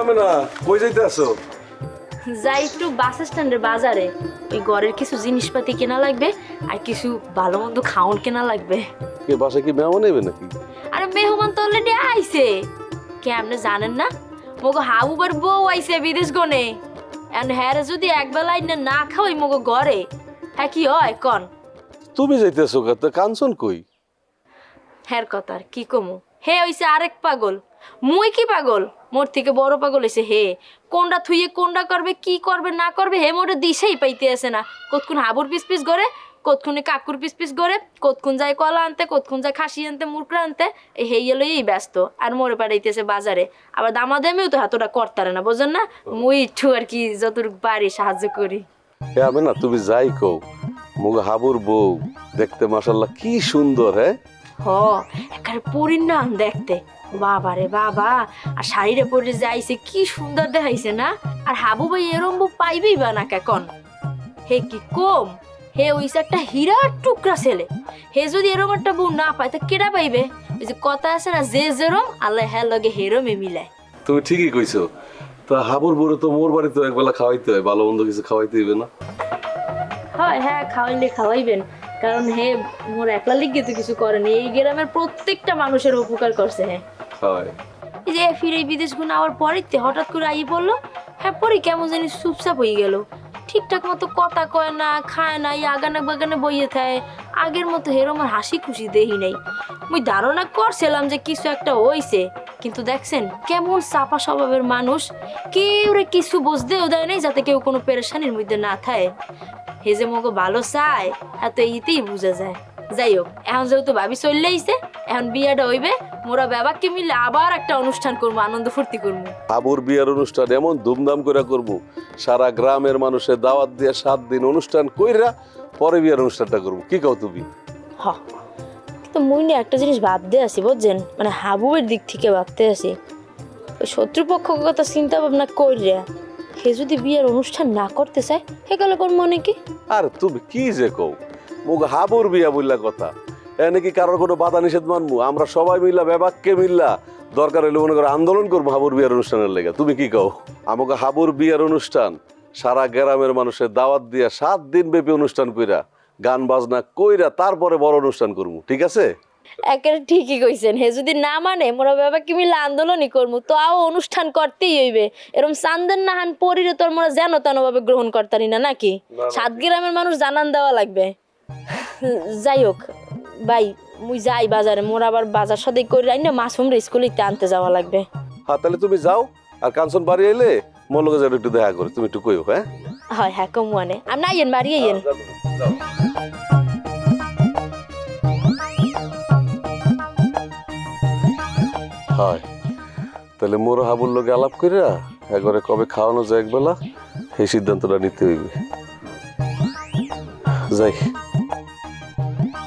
আমি না কই যাইতে যাই একটু বাস স্ট্যান্ডের বাজারে। ঘরের কিছু জিনিসপাতি কেনা লাগবে আর কিছু ভালো মন্দ খাওন কেনা লাগবে। কে বাসা কি মেহমান নেবে নাকি? আরে মেহমান তো অলরেডি আইছে। কেমনে জানেন না? মগো হাবুবার বউ আইছে বিদেশ গনে এখন হ্যাঁ যদি একবেলা না না খাওয়াই মগো ঘরে হ্যাঁ কি হয় কন? তুমি যাইতেছো কা কাঞ্চন কই? হ্যার কথা আর কি কমু? হে হইছে আরেক পাগল। মুই কি পাগল? মোর থেকে বড় পাগল হইছে হে। কোনটা থুইয়ে কোনটা করবে কি করবে না করবে হে মোরে দিশেই পাইতে আসে না। কতক্ষণ হাবুর পিস পিস করে কতক্ষণে কাকুর পিস পিস করে কতক্ষণ যায় কলা আনতে কতক্ষণ যায় খাসি আনতে মুরকরা আনতে এই হেই লইই ব্যস্ত। আর মোরে পাঠাইতেছে বাজারে। আবার দামা দামেও তো হাতটা করতারে না বোঝেন না? মুই একটু আর কি যতটুকু পারি সাহায্য করি। আমি না তুমি যাই কও। মুগ হাবুর বউ দেখতে মাশাল্লাহ কি সুন্দর হ্যাঁ হ একেবারে পরিণাম দেখতে। বাবা রে বাবা আর শাড়িরে পরে যাইছে কি সুন্দর দেখাইছে না? আর হাবু ভাই এরম পাইবেই বা না কেকন? হে কি কম? হে একটা হীরার টুকরা ছেলে। হে যদি এরম একটা বউ না পায় তা কেডা পাইবে? ওই যে কথা আছে না যে যেরম আল্লাহ হ্যাঁ লগে হেরমে মিলায়। তুমি ঠিকই কইছো। তা হাবুর তো মোর বাড়িতে একবেলা খাওয়াইতে হয় ভালো মন্দ কিছু খাওয়াইতে হইবে না? হয় হ্যাঁ খাওয়াইলে খাওয়াইবেন। কারণ হে মোর একলা লিগে তো কিছু করেনি এই গ্রামের প্রত্যেকটা মানুষের উপকার করছে হ্যাঁ হয়। এই যে ফিরে বিদেশ গুণ আবার পরে তে হঠাৎ করে আই বলল হ্যাঁ পরে কেমন জানি চুপচাপ হয়ে গেল। ঠিকঠাক মতো কথা কয় না, খায় না, এই আগানে বাগানে বইয়ে থাকে। আগের মতো হেরো আমার হাসি খুশি দেহি নাই। মুই ধারণা করছিলাম যে কিছু একটা হইছে, কিন্তু দেখছেন কেমন চাপা স্বভাবের মানুষ। কেউ রে কিছু বুঝতেও দেয় নাই যাতে কেউ কোনো পেরেশানির মধ্যে না থাকে। হে যে মগো ভালো চায়, এত ইতেই বোঝা যায়। যাই হোক এখন যেহেতু ভাবি চললে আইছে এখন বিয়াটা হইবে মোরা বাবাকে মিলে আবার একটা অনুষ্ঠান করব আনন্দ ফুর্তি করব। হাবুর বিয়ার অনুষ্ঠান এমন ধুমধাম করে করব সারা গ্রামের মানুষের দাওয়াত দিয়ে সাত দিন অনুষ্ঠান কইরা পরে বিয়ার অনুষ্ঠানটা করব। কি কও তুমি? হ। তো মুই না একটা জিনিস ভাবতে আছি বুঝছেন? মানে হাবুবের দিক থেকে ভাবতে আসি ওই শত্রুপক্ষ কথা চিন্তা ভাবনা কইরা সে যদি বিয়ের অনুষ্ঠান না করতে চায় হে গেল কোন মনে কি আর তুমি কি যে কও? মুগ হাবুর বিয়া বললা কথা। এনে কি কারোর কোনো বাধা নিষেধ মানবো? আমরা সবাই মিল্লা বেবাককে মিল্লা দরকার হইলে মনে করো আন্দোলন করব হাবুর বিয়ার অনুষ্ঠানের লেগে। তুমি কি কও? আমাকে হাবুর বিয়ার অনুষ্ঠান সারা গ্রামের মানুষের দাওয়াত দিয়া সাত দিন ব্যাপী অনুষ্ঠান কইরা গান বাজনা কইরা তারপরে বড় অনুষ্ঠান করব। ঠিক আছে? একেবারে ঠিকই কইছেন। হে যদি না মানে মোরা বাবা কি মিলে আন্দোলনই করব তো আও অনুষ্ঠান করতেই হইবে। এরম চান্দের নাহান পরিরে তোর মোরা যেন তেন ভাবে গ্রহণ করতারি না নাকি সাত গ্রামের মানুষ জানান দেওয়া লাগবে। যাই হোক ভাই মুই যাই বাজারে মোর আবার বাজার সদাই করে রাই না মাসুম রে স্কুলে আনতে যাওয়া লাগবে। হ্যাঁ তাহলে তুমি যাও আর কাঞ্চন বাড়ি এলে মোর লগে যেন একটু দেখা করে তুমি একটু কইও হ্যাঁ? হয় হ্যাঁ কম মানে আমি না ইয়েন বাড়ি ইয়েন হয় তাহলে মোর হাবুর লোকে আলাপ কইরা একবারে কবে খাওয়ানো যায় একবেলা এই সিদ্ধান্তটা নিতে হইবে। যাই।